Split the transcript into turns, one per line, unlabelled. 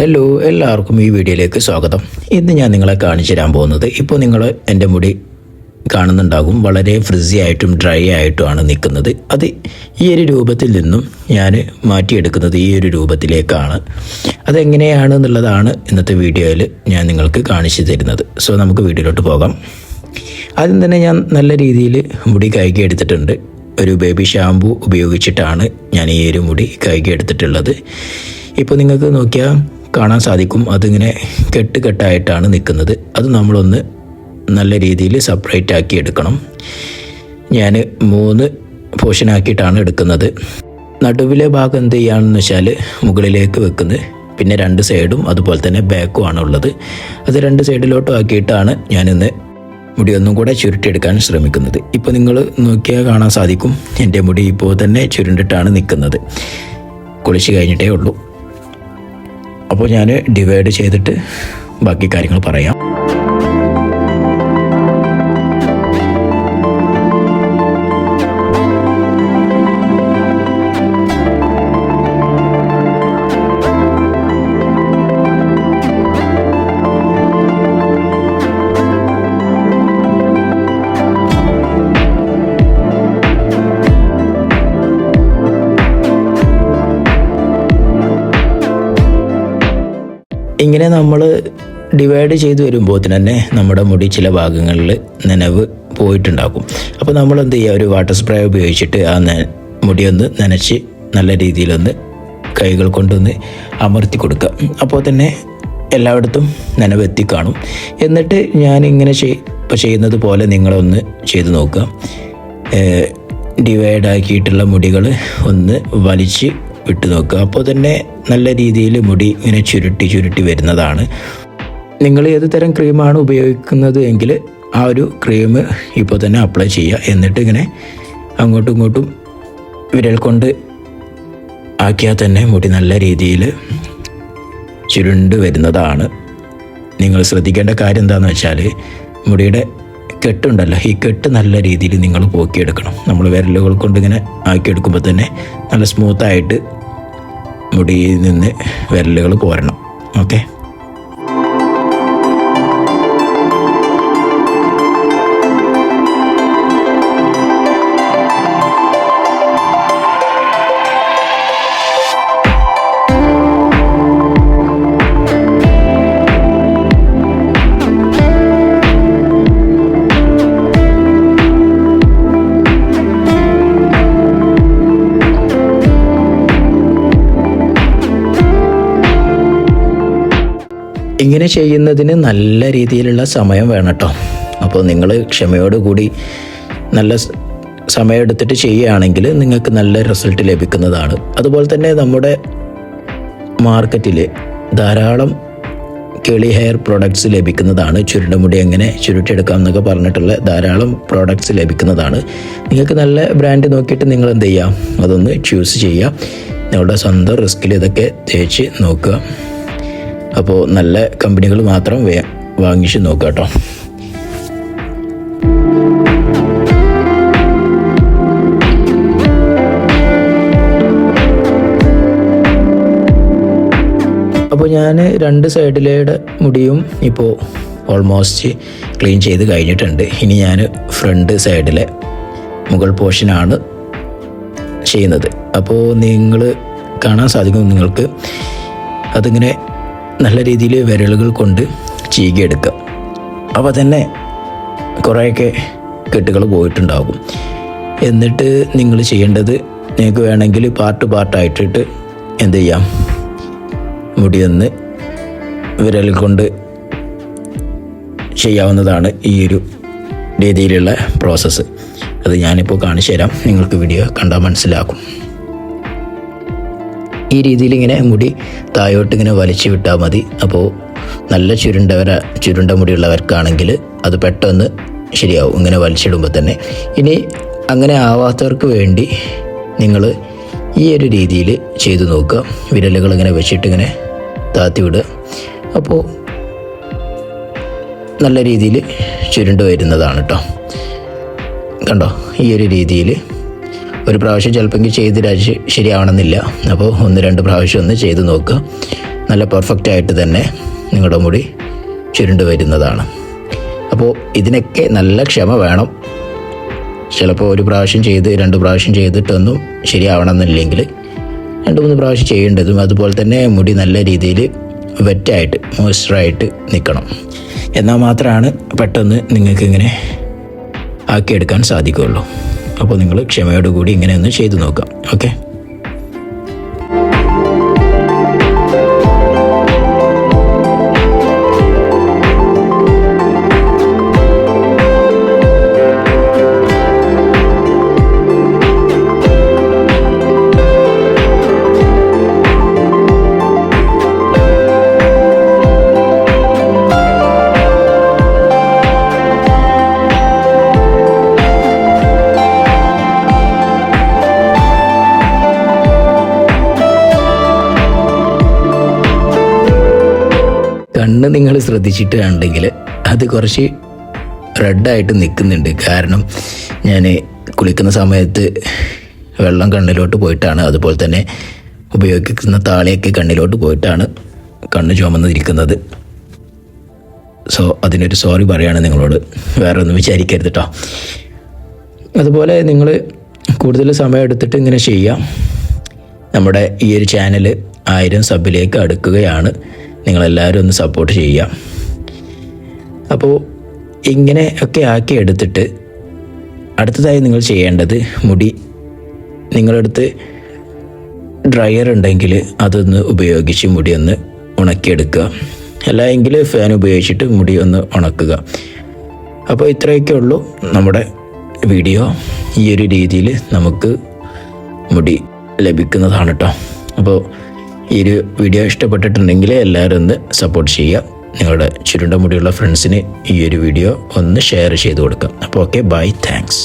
Hello എല്ലാവർക്കും ഈ വീഡിയോയിലേക്ക് സ്വാഗതം. ഇന്ന് ഞാൻ നിങ്ങളെ കാണിച്ചു തരാൻ പോകുന്നത് ഇപ്പോൾ നിങ്ങൾ എന്റെ മുടി കാണുന്നുണ്ടാകും. വളരെ ഫ്രിസി ആയിട്ടും ഡ്രൈ ആയിട്ടുമാണ് നിൽക്കുന്നത്. അത് ഈ ഒരു രൂപത്തിൽ നിന്നും ഞാൻ മാറ്റിയെടുക്കുന്നത് ഈ ഒരു രൂപത്തിലേക്കാണ്. അതെങ്ങനെയാണ് എന്നുള്ളതാണ് ഇന്നത്തെ വീഡിയോയിൽ ഞാൻ നിങ്ങൾക്ക് കാണിച്ചു തരുന്നത്. സോ നമുക്ക് വീഡിയോയിലോട്ട് പോകാം. ആദ്യം തന്നെ ഞാൻ നല്ല രീതിയിൽ മുടി കഴുകി എടുത്തിട്ടുണ്ട്. ഒരു ബേബി ഷാമ്പു ഉപയോഗിച്ചിട്ടാണ് ഞാൻ ഈ ഒരു മുടി കഴുകി എടുത്തിട്ടുള്ളത്. ഇപ്പോൾ നിങ്ങൾക്ക് നോക്കിയാൽ കാണാൻ സാധിക്കും. അതിങ്ങനെ കെട്ട് കെട്ടായിട്ടാണ് നിൽക്കുന്നത്. അത് നമ്മളൊന്ന് നല്ല രീതിയിൽ സെപ്പറേറ്റ് ആക്കി എടുക്കണം. ഞാൻ മൂന്ന് പോർഷനാക്കിയിട്ടാണ് എടുക്കുന്നത്. നടുവിലെ ഭാഗം എന്ത് ചെയ്യുകയാണെന്ന് വെച്ചാൽ മുകളിലേക്ക് വെക്കുന്നത്. പിന്നെ രണ്ട് സൈഡും അതുപോലെ തന്നെ ബാക്കും ആണ് ഉള്ളത്. അത് രണ്ട് സൈഡിലോട്ടും ആക്കിയിട്ടാണ് ഞാനിന്ന് മുടി ഒന്നും കൂടെ ചുരുട്ടിയെടുക്കാൻ ശ്രമിക്കുന്നത്. ഇപ്പോൾ നിങ്ങൾ നോക്കിയാൽ കാണാൻ സാധിക്കും. എന്റെ മുടി ഇപ്പോൾ തന്നെ ചുരുണ്ടിട്ടാണ് നിൽക്കുന്നത്. കുളിച്ച് കഴിഞ്ഞിട്ടേ ഉള്ളൂ. അപ്പോൾ ഞാൻ ഡിവൈഡ് ചെയ്തിട്ട് ബാക്കി കാര്യങ്ങൾ പറയാം. ഇങ്ങനെ നമ്മൾ ഡിവൈഡ് ചെയ്ത് വരുമ്പോൾ തന്നെ നമ്മുടെ മുടി ചില ഭാഗങ്ങളിൽ നനവ് പോയിട്ടുണ്ടാകും. അപ്പോൾ നമ്മൾ എന്ത് ചെയ്യുക ഒരു വാട്ടർ സ്പ്രേ ഉപയോഗിച്ചിട്ട് ആ മുടി ഒന്ന് നനച്ച് നല്ല രീതിയിലൊന്ന് കൈകൾ കൊണ്ടൊന്ന് അമർത്തി കൊടുക്കുക അപ്പോൾ തന്നെ എല്ലായിടത്തും നനവെത്തി എത്തിക്കാണും എന്നിട്ട് ഞാൻ ഇങ്ങനെ ചെയ് ഇപ്പോൾ ചെയ്യുന്നത് പോലെ നിങ്ങളൊന്ന് ചെയ്ത് നോക്കുക ഡിവൈഡ് ആക്കിയിട്ടുള്ള മുടികൾ ഒന്ന് വലിച്ച് വിട്ടു നോക്കുക. അപ്പോൾ തന്നെ നല്ല രീതിയിൽ മുടി ഇങ്ങനെ ചുരുട്ടി ചുരുട്ടി വരുന്നതാണ്. നിങ്ങൾ ഏത് തരം ക്രീമാണ് ഉപയോഗിക്കുന്നത് എങ്കിൽ ആ ഒരു ക്രീം ഇപ്പോൾ തന്നെ അപ്ലൈ ചെയ്യുക. എന്നിട്ട് ഇങ്ങനെ അങ്ങോട്ടും ഇങ്ങോട്ടും വിരൽ കൊണ്ട് ആക്കിയാൽ തന്നെ മുടി നല്ല രീതിയിൽ ചുരുണ്ട് വരുന്നതാണ്. നിങ്ങൾ ശ്രദ്ധിക്കേണ്ട കാര്യം എന്താണെന്ന് വെച്ചാൽ മുടിയുടെ കെട്ടുണ്ടല്ലോ. ഈ കെട്ട് നല്ല രീതിയിൽ നിങ്ങൾ പോക്കിയെടുക്കണം. നമ്മൾ വിരലുകൾ കൊണ്ട് ഇങ്ങനെ ആക്കിയെടുക്കുമ്പോൾ തന്നെ നല്ല സ്മൂത്തായിട്ട് മുടിയിൽ നിന്ന് വിരലുകൾ പോരണം ഇങ്ങനെ ചെയ്യുന്നതിന് നല്ല രീതിയിലുള്ള സമയം വേണം കേട്ടോ അപ്പോൾ നിങ്ങൾ ക്ഷമയോടുകൂടി നല്ല സമയമെടുത്തിട്ട് ചെയ്യുകയാണെങ്കിൽ നിങ്ങൾക്ക് നല്ല റിസൾട്ട് ലഭിക്കുന്നതാണ്. അതുപോലെ തന്നെ നമ്മുടെ മാർക്കറ്റിൽ ധാരാളം കേളി ഹെയർ പ്രോഡക്ട്സ് ലഭിക്കുന്നതാണ്. ചുരുണ്ടുമുടി എങ്ങനെ ചുരുട്ടിയെടുക്കാം എന്നൊക്കെ പറഞ്ഞിട്ടുള്ള ധാരാളം പ്രോഡക്ട്സ് ലഭിക്കുന്നതാണ്. നിങ്ങൾക്ക് നല്ല ബ്രാൻഡ് നോക്കിയിട്ട് നിങ്ങൾ എന്ത് ചെയ്യാം അതൊന്ന് ചൂസ് ചെയ്യുക. നിങ്ങളുടെ സ്വന്തം റിസ്കിൽ ഇതൊക്കെ തേച്ച് നോക്കുക. അപ്പോൾ നല്ല കമ്പനികൾ മാത്രം വാങ്ങിച്ച് നോക്കുക കേട്ടോ. അപ്പോൾ ഞാൻ രണ്ട് സൈഡിലേടെ മുടിയും ഇപ്പോൾ ഓൾമോസ്റ്റ് ക്ലീൻ ചെയ്ത് കഴിഞ്ഞിട്ടുണ്ട്. ഇനി ഞാൻ ഫ്രണ്ട് സൈഡിലെ മുകൾ പോർഷനാണ് ചെയ്യുന്നത്. അപ്പോൾ നിങ്ങൾ കാണാൻ സാധിക്കും നിങ്ങൾക്ക്. അതിങ്ങനെ നല്ല രീതിയിൽ വിരലുകൾ കൊണ്ട് ചീകിയെടുക്കുക. അപ്പോൾ തന്നെ കുറേയൊക്കെ കെട്ടുകൾ പോയിട്ടുണ്ടാകും. എന്നിട്ട് നിങ്ങൾ ചെയ്യേണ്ടത് നിങ്ങൾക്ക് വേണമെങ്കിൽ പാർട്ട് പാർട്ടായിട്ടിട്ട് എന്ത് ചെയ്യാം? മുടിയൊന്ന് വിരൽ കൊണ്ട് ചെയ്യാവുന്നതാണ് ഈ ഒരു രീതിയിലുള്ള പ്രോസസ്സ് അത് ഞാനിപ്പോൾ കാണിച്ചു തരാം നിങ്ങൾക്ക് വീഡിയോ കണ്ടാൽ മനസ്സിലാക്കും ഈ രീതിയിൽ ഇങ്ങനെ മുടി താഴോട്ട് ഇങ്ങനെ വലിച്ചു വിട്ടാൽ മതി. അപ്പോൾ നല്ല ചുരുണ്ടവര ചുരുണ്ട മുടിയുള്ളവർക്കാണെങ്കിൽ അത് പെട്ടെന്ന് ശരിയാവും. ഇങ്ങനെ വലിച്ചിടുമ്പോൾ തന്നെ. ഇനി അങ്ങനെ ആവാത്തവർക്ക് വേണ്ടി നിങ്ങൾ ഈ ഒരു രീതിയിൽ ചെയ്തു നോക്കുക. വിരലുകൾ ഇങ്ങനെ വെച്ചിട്ട് ഇങ്ങനെ താത്തി വിടുക. അപ്പോൾ നല്ല രീതിയിൽ ചുരുണ്ട് വരുന്നതാണ് കേട്ടോ കണ്ടോ? ഈ ഒരു രീതിയിൽ ഒരു പ്രാവശ്യം ചിലപ്പോൾ ചെയ്ത് ശരിയാവണമെന്നില്ല. അപ്പോൾ ഒന്ന് രണ്ട് പ്രാവശ്യം ഒന്ന് ചെയ്ത് നോക്കുക നല്ല പെർഫെക്റ്റ് ആയിട്ട് തന്നെ നിങ്ങളുടെ മുടി ചുരുണ്ട് വരുന്നതാണ്. അപ്പോൾ ഇതിനൊക്കെ നല്ല ക്ഷമ വേണം. ചിലപ്പോൾ ഒരു പ്രാവശ്യം ചെയ്ത് രണ്ട് പ്രാവശ്യം ചെയ്തിട്ടൊന്നും ശരിയാവണമെന്നില്ലെങ്കിൽ രണ്ട് മൂന്ന് പ്രാവശ്യം ചെയ്യേണ്ടതും അതുപോലെ തന്നെ മുടി നല്ല രീതിയിൽ വെറ്റായിട്ട് മോയ്സ്ചറായിട്ട് നിൽക്കണം. എന്നാൽ മാത്രമാണ് പെട്ടെന്ന് നിങ്ങൾക്കിങ്ങനെ ആക്കിയെടുക്കാൻ സാധിക്കുകയുള്ളൂ. അപ്പോൾ നിങ്ങൾ ക്ഷമയോടുകൂടി ഇങ്ങനെ ഒന്ന് ചെയ്തു നോക്കാം ഓക്കെ? കണ്ണ് നിങ്ങൾ ശ്രദ്ധിച്ചിട്ടുണ്ടെങ്കിൽ അത് കുറച്ച് റെഡായിട്ട് നിൽക്കുന്നുണ്ട്. കാരണം ഞാൻ കുളിക്കുന്ന സമയത്ത് വെള്ളം കണ്ണിലോട്ട് പോയിട്ടാണ് അതുപോലെ തന്നെ ഉപയോഗിക്കുന്ന താളിയൊക്കെ കണ്ണിലോട്ട് പോയിട്ടാണ് കണ്ണ് ചുമന്നിരിക്കുന്നത്. സോ അതിനൊരു സോറി പറയാണ് നിങ്ങളോട്. വേറെ ഒന്നും വിചാരിക്കരുത് കേട്ടോ അതുപോലെ നിങ്ങൾ കൂടുതൽ സമയം എടുത്തിട്ട് ഇങ്ങനെ ചെയ്യാം. നമ്മുടെ ഈ ഒരു ചാനൽ ആയിരം സബിലേക്ക് അടുക്കുകയാണ്. നിങ്ങളെല്ലാവരും ഒന്ന് സപ്പോർട്ട് ചെയ്യാം അപ്പോൾ ഇങ്ങനെ ഒക്കെ ആക്കി എടുത്തിട്ട് അടുത്തതായി നിങ്ങൾ ചെയ്യേണ്ടത് മുടി നിങ്ങളടുത്ത് ഡ്രയർ ഉണ്ടെങ്കിൽ അതൊന്ന് ഉപയോഗിച്ച് മുടി ഒന്ന് ഉണക്കിയെടുക്കുക. അല്ല എങ്കിൽ ഫാൻ ഉപയോഗിച്ചിട്ട് മുടി ഒന്ന് ഉണക്കുക. അപ്പോൾ ഇത്രയൊക്കെ ഉള്ളൂ നമ്മുടെ വീഡിയോ ഈ ഒരു രീതിയിൽ നമുക്ക് മുടി ലഭിക്കുന്നതാണ് കേട്ടോ അപ്പോൾ ഈ ഒരു വീഡിയോ ഇഷ്ടപ്പെട്ടിട്ടുണ്ടെങ്കിൽ എല്ലാവരും ഒന്ന് സപ്പോർട്ട് ചെയ്യുക. നിങ്ങളുടെ ചുരുണ്ട മുടിയുള്ള ഫ്രണ്ട്സിന് ഈ ഒരു വീഡിയോ ഒന്ന് ഷെയർ ചെയ്ത് കൊടുക്കാം അപ്പോൾ ഓക്കെ ബൈ താങ്ക്സ്